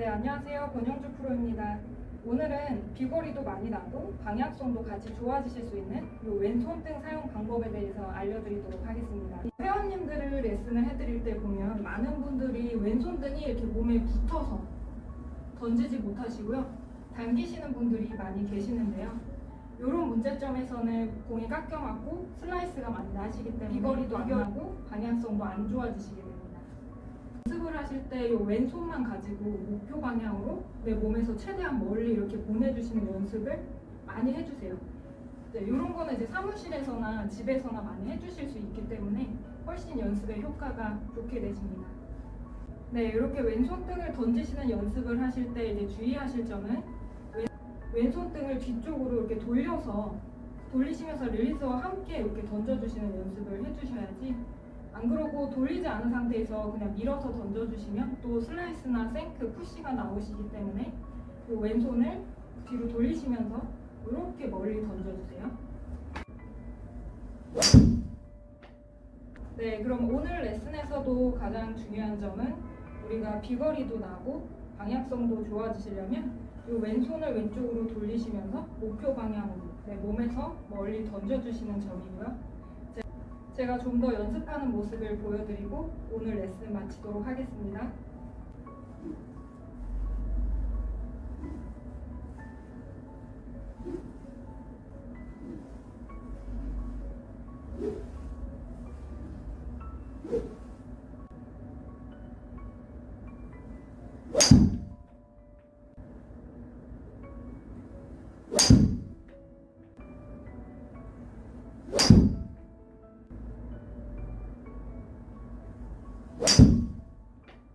네, 안녕하세요. 권영주 프로입니다. 오늘은 비거리도 많이 나고 방향성도 같이 좋아지실 수 있는 이 왼손등 사용 방법에 대해서 알려드리도록 하겠습니다. 회원님들을 레슨을 해드릴 때 보면 많은 분들이 왼손등이 이렇게 몸에 붙어서 던지지 못하시고요. 당기시는 분들이 많이 계시는데요. 이런 문제점에서는 공이 깎여 맞고 슬라이스가 많이 나시기 때문에 비거리도 안 나고 방향성도 안 좋아지시게 됩니다. 연습을 하실 때 이 왼손만 가지고 목표 방향으로 내 몸에서 최대한 멀리 이렇게 보내주시는 연습을 많이 해주세요. 네, 이런 거는 이제 사무실에서나 집에서나 많이 해주실 수 있기 때문에 훨씬 연습에 효과가 좋게 되십니다. 네, 이렇게 왼손 등을 던지시는 연습을 하실 때 이제 주의하실 점은 왼, 왼손등을 뒤쪽으로 이렇게 돌려서 돌리시면서 릴리즈와 함께 이렇게 던져주시는 연습을 해주셔야지 안 그러고 돌리지 않은 상태에서 그냥 밀어서 던져주시면 또 슬라이스나 생크, 푸시가 나오시기 때문에 그 왼손을 뒤로 돌리시면서 이렇게 멀리 던져주세요. 네, 그럼 오늘 레슨에서도 가장 중요한 점은 우리가 비거리도 나고 방향성도 좋아지시려면 이 왼손을 왼쪽으로 돌리시면서 목표 방향으로 내 몸에서 멀리 던져주시는 점이고요. 제가 좀 더 연습하는 모습을 보여드리고 오늘 레슨 마치도록 하겠습니다. 음.